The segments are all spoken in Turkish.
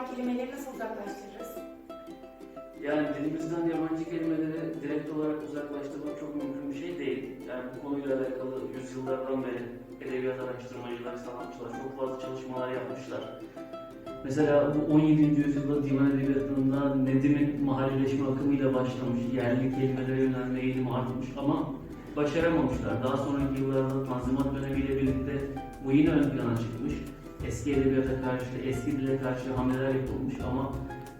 olan kelimeleri nasıl uzaklaştırırız? Yani dilimizden yabancı kelimeleri direkt olarak uzaklaştırmak çok mümkün bir şey değil. Yani bu konuyla alakalı yüzyıllardan beri edebiyat araştırmacılar, sanatçılar çok fazla çalışmalar yapmışlar. Mesela bu 17. yüzyılda divan edebiyatında Nedim'in mahalleşme akımıyla başlamış, yerli kelimelere yönelme eğilimi artmış ama başaramamışlar. Daha sonraki yıllarda Tanzimat dönemiyle birlikte bu yine ön plana çıkmış. Eski edebiyata karşı, eski dile karşı hamleler yapılmış ama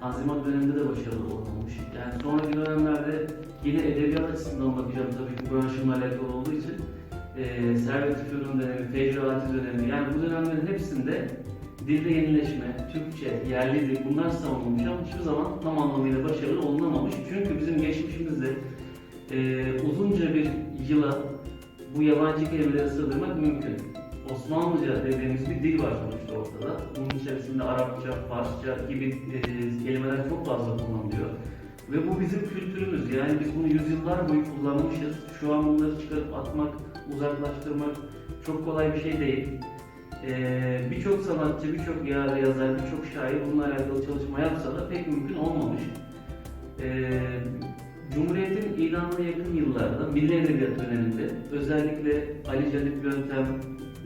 Tanzimat döneminde de başarılı olmamış. Yani sonraki dönemlerde yine edebiyat açısından bakacağım tabii ki branşımla alakalı olduğu için. Ee, Servet-i Fünun dönemi, Fecrati dönemi yani bu dönemlerin hepsinde dilde yenileşme, Türkçe, yerli dil bunlar savunulmuş ama hiçbir zaman tam anlamıyla başarılı olunamamış. Çünkü bizim geçmişimizde e, uzunca bir yıla bu yabancı kelimeleri sığdırmak mümkün. Osmanlıca dediğimiz bir dil var sonuçta ortada. Bunun içerisinde Arapça, Farsça gibi e, kelimeler çok fazla kullanılıyor. Ve bu bizim kültürümüz. Yani biz bunu yüzyıllar boyu kullanmışız. Şu an bunları çıkarıp atmak, uzaklaştırmak çok kolay bir şey değil. Ee, birçok sanatçı, birçok ya- yazar, birçok şair bununla alakalı çalışma yapsa da pek mümkün olmamış. Ee, Cumhuriyet'in ilanına yakın yıllarda Milli Edebiyat döneminde özellikle Ali Canip Yöntem,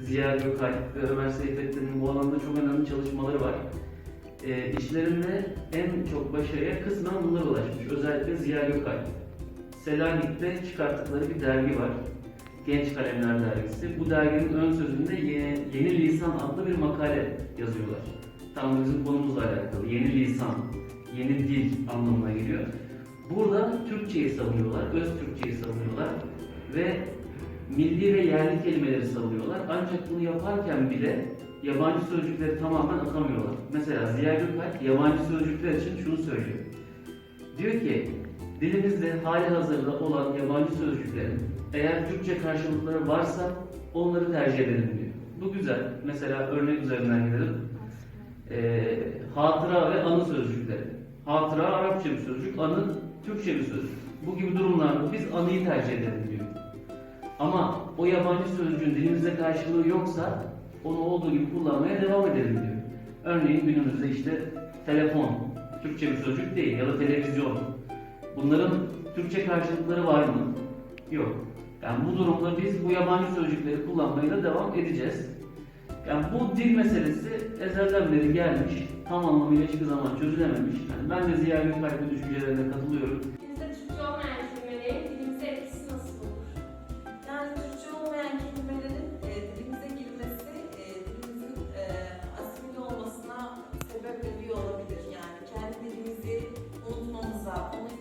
Ziya Gökalp ve Ömer Seyfettin'in bu alanda çok önemli çalışmaları var. Ee, işlerinde en çok başarıya kısmen bunlar ulaşmış. Özellikle Ziya Gökalp. Selanik'te çıkarttıkları bir dergi var. Genç Kalemler Dergisi. Bu derginin ön sözünde Ye- Yeni Lisan adlı bir makale yazıyorlar. Tam bizim konumuzla alakalı. Yeni lisan, yeni dil anlamına geliyor. Burada Türkçeyi savunuyorlar, öz Türkçeyi savunuyorlar ve milli ve yerli kelimeleri savunuyorlar. Ancak bunu yaparken bile yabancı sözcükleri tamamen atamıyorlar. Mesela Ziya Gökalp yabancı sözcükler için şunu söylüyor. Diyor ki, dilimizde hali hazırda olan yabancı sözcüklerin eğer Türkçe karşılıkları varsa onları tercih edelim diyor. Bu güzel. Mesela örnek üzerinden gidelim. Ee, hatıra ve anı sözcükleri. Hatıra Arapça bir sözcük, anı Türkçe bir sözcük. Bu gibi durumlarda biz anıyı tercih edelim diyor. Ama o yabancı sözcüğün dilimizde karşılığı yoksa onu olduğu gibi kullanmaya devam edelim diyor. Örneğin günümüzde işte telefon, Türkçe bir sözcük değil ya da televizyon. Bunların Türkçe karşılıkları var mı? Yok. Yani bu durumda biz bu yabancı sözcükleri kullanmaya da devam edeceğiz. Yani bu dil meselesi ezelden beri gelmiş, tam anlamıyla hiçbir zaman çözülememiş. Yani ben de Ziya Gökalp'in düşüncelerine katılıyorum. Dilimizde Türkçe olmayan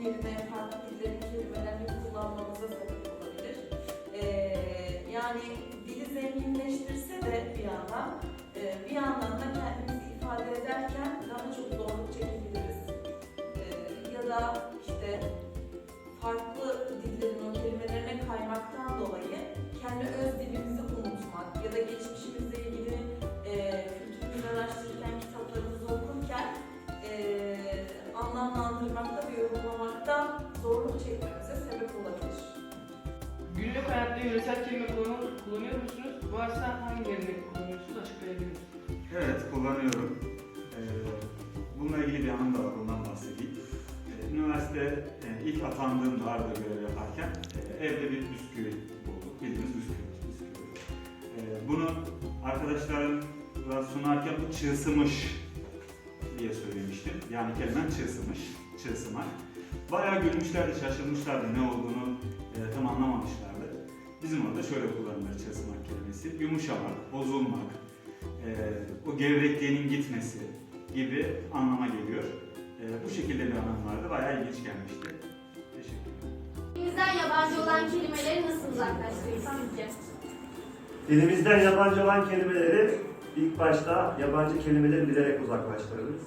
onun yerine bununla ilgili bir anım da var, ondan bahsedeyim. Ee, üniversite e, ilk atandığımda Arda görev yaparken e, evde bir bisküvi bulduk. Bildiğimiz bisküvi. bunu arkadaşlarımla sunarken bu çığsımış diye söylemiştim. Yani kelimen çığsımış, çığsımak. Bayağı gülmüşlerdi, şaşırmışlardı ne olduğunu e, tam anlamamışlardı. Bizim orada şöyle kullanılır çığsımak kelimesi. Yumuşamak, bozulmak, e, o gevrekliğinin gitmesi gibi anlama geliyor. E, bu şekilde bir anlam vardı. Bayağı ilginç gelmişti. Teşekkür ederim. Dilimizden yabancı olan kelimeleri nasıl uzaklaştırırız sizce? Dilimizden yabancı olan kelimeleri ilk başta yabancı kelimeleri bilerek uzaklaştırırız.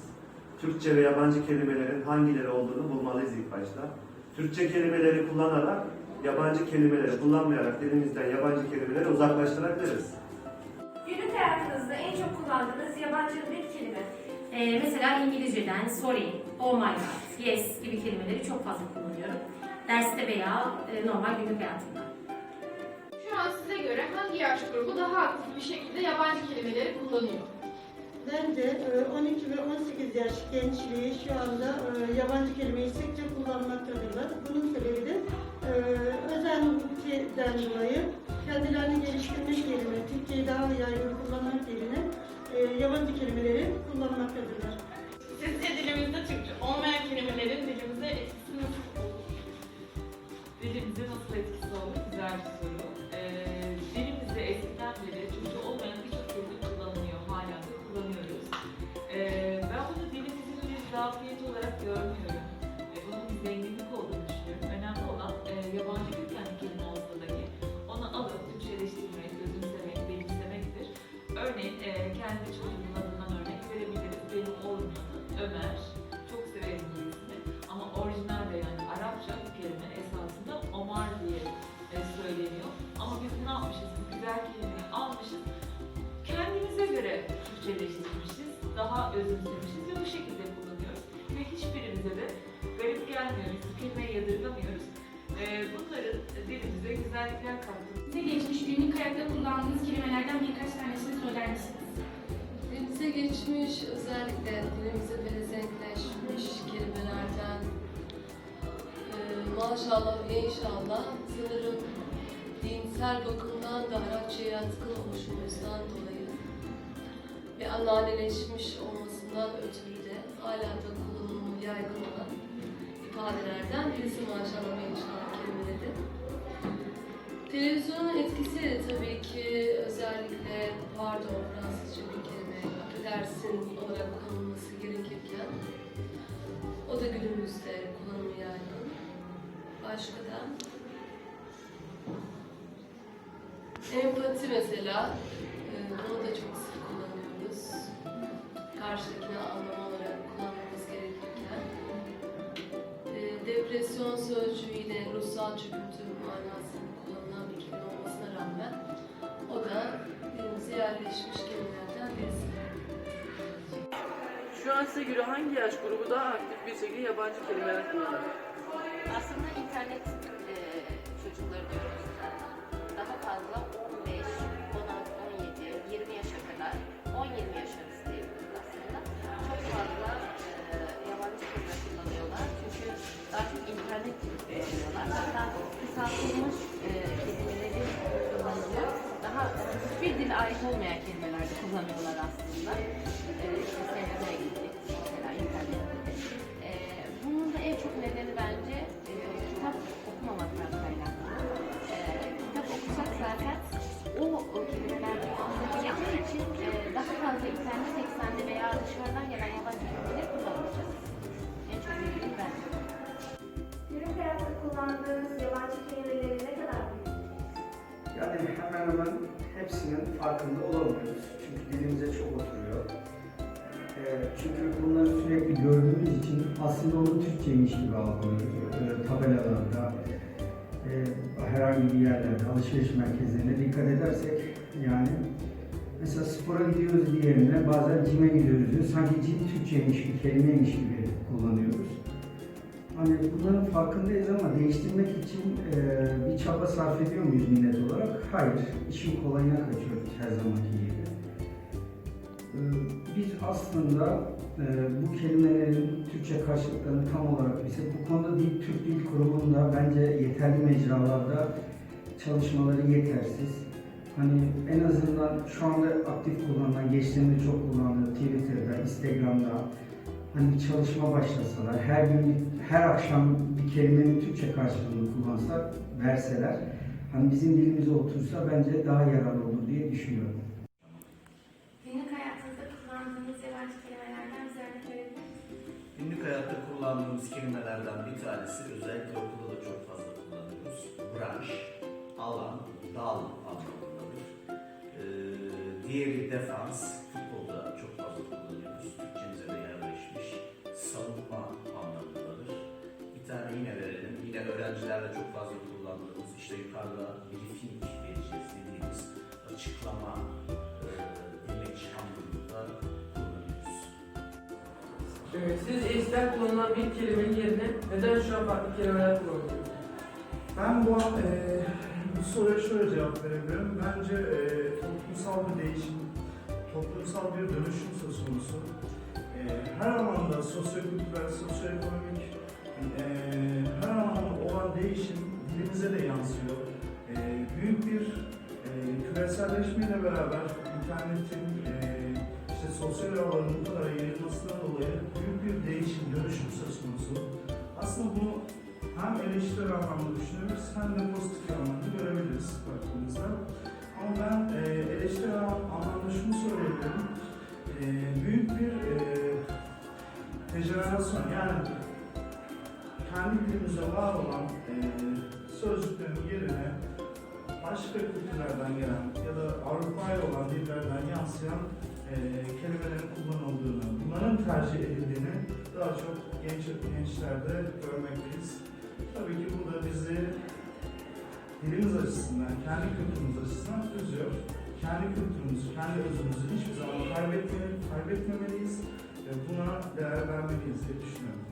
Türkçe ve yabancı kelimelerin hangileri olduğunu bulmalıyız ilk başta. Türkçe kelimeleri kullanarak, yabancı kelimeleri kullanmayarak dilimizden yabancı kelimeleri uzaklaştırabiliriz. Günlük hayatınızda en çok kullandığınız yabancı bir kelime. Ee, mesela İngilizceden sorry, oh my god, yes gibi kelimeleri çok fazla kullanıyorum. Derste veya e, normal günlük hayatımda. Şu an size göre hangi yaş grubu daha aktif bir şekilde yabancı kelimeleri kullanıyor? Bence e, 12 ve 18 yaş gençliği şu anda e, yabancı kelimeyi sıkça kullanmaktadırlar. Bunun sebebi de e, özentiden dolayı kendilerini geliştirmek özümsemişiz ve bu şekilde kullanıyoruz. Ve hiçbirimize de garip gelmiyor. Biz kelimeyi yadırgamıyoruz. E, bunların dilimize güzellikler kattı. Size geçmiş günlük hayatta kullandığınız kelimelerden birkaç tanesini söyler misiniz? Dilimize geçmiş, özellikle dilimize belezenkleşmiş kelimelerden e, maşallah ve inşallah sanırım dinsel bakımdan da Arapçaya yatkın oluşumuzdan dolayı ve anneanneleşmiş olmasından ötürü de hala da kullanımı yaygın olan ifadelerden birisi maşallah inşallah kelimeleri. Televizyonun etkisi de tabii ki özellikle pardon Fransızca bir kelime affedersin olarak kullanılması gerekirken o da günümüzde kullanımı yaygın. Başka da empati mesela e, bunu da çok sık kullanıyoruz. Karşıdakini anlama olarak kullanmamız gerekirken e, depresyon sözcüğüyle ruhsal çöküntü manasında kullanılan bir kelime olmasına rağmen o da dilimize yerleşmiş kelimelerden birisi. Şu an size göre hangi yaş grubu daha aktif bir şekilde yabancı kelimeler kullanıyor? Aslında internet internet kullanıyorlar. Hatta kısaltılmış e, kelimeleri kullanılıyor. Daha hiçbir dil ait olmayan kelimeler de kullanıyorlar aslında. Tabelalarda, e, herhangi bir yerlerde, alışveriş merkezlerine dikkat edersek yani mesela spora gidiyoruz diğerine bazen cime gidiyoruz diyor. Sanki cim Türkçeymiş bir kelimeymiş gibi kullanıyoruz. Hani bunların farkındayız ama değiştirmek için e, bir çaba sarf ediyor muyuz millet olarak? Hayır. İşin kolayına kaçıyoruz her zamanki gibi. E, biz aslında e, bu kelimelerin Türkçe karşılıklarını tam olarak bilsek, bu konuda Dil Türk Dil Kurumu'nda bence yeterli mecralarda çalışmaları yetersiz. Hani en azından şu anda aktif kullanılan, geçtiğimde çok kullandığı Twitter'da, Instagram'da, hani bir çalışma başlasalar, her gün, her akşam bir kelimenin Türkçe karşılığını kullansak, verseler, hani bizim dilimize otursa bence daha yararlı olur diye düşünüyorum. Hayatta kullandığımız kelimelerden bir tanesi özellikle okulda da çok fazla kullanıyoruz. Branş, alan, dal anlamındadır. Ee, diğeri defans, futbolda çok fazla kullanıyoruz. Türkçemize de yerleşmiş. Savunma anlamındadır. Bir tane yine verelim. Yine öğrencilerle çok fazla kullandığımız, işte yukarıda briefing vereceğiz dediğimiz açıklama, Evet, siz eskiden kullanılan bir kelimenin yerine neden şu an farklı kelimeler kullanıyorsunuz? Ben bu, e, bu soruya şöyle cevap verebilirim. Bence e, toplumsal bir değişim toplumsal bir dönüşüm söz konusu. E, her alanda sosyokültürel, sosyoekonomik, e, her alanda olan değişim dilimize de yansıyor. E, büyük bir e, küreselleşmeyle beraber internetin e, işte sosyal ağların bu kadar yayılmasından dolayı büyük bir değişim, dönüşüm söz konusu. Aslında bunu hem eleştiri anlamda düşünüyoruz hem de pozitif anlamda görebiliriz baktığımızda. Ama ben e, eleştiri anlamda şunu söyleyebilirim. E, büyük bir e, dejenerasyon yani kendi dilimizde var olan e, sözcüklerin yerine başka kültürlerden gelen ya da Avrupa'ya olan dillerden yansıyan e, kelimelerin kullanıldığını, bunların tercih edildiğini daha çok genç gençlerde görmekteyiz. Tabii ki bu da bizi dilimiz açısından, kendi kültürümüz açısından üzüyor. Kendi kültürümüzü, kendi özümüzü hiçbir zaman kaybetme, kaybetmemeliyiz ve buna değer vermeliyiz diye düşünüyorum.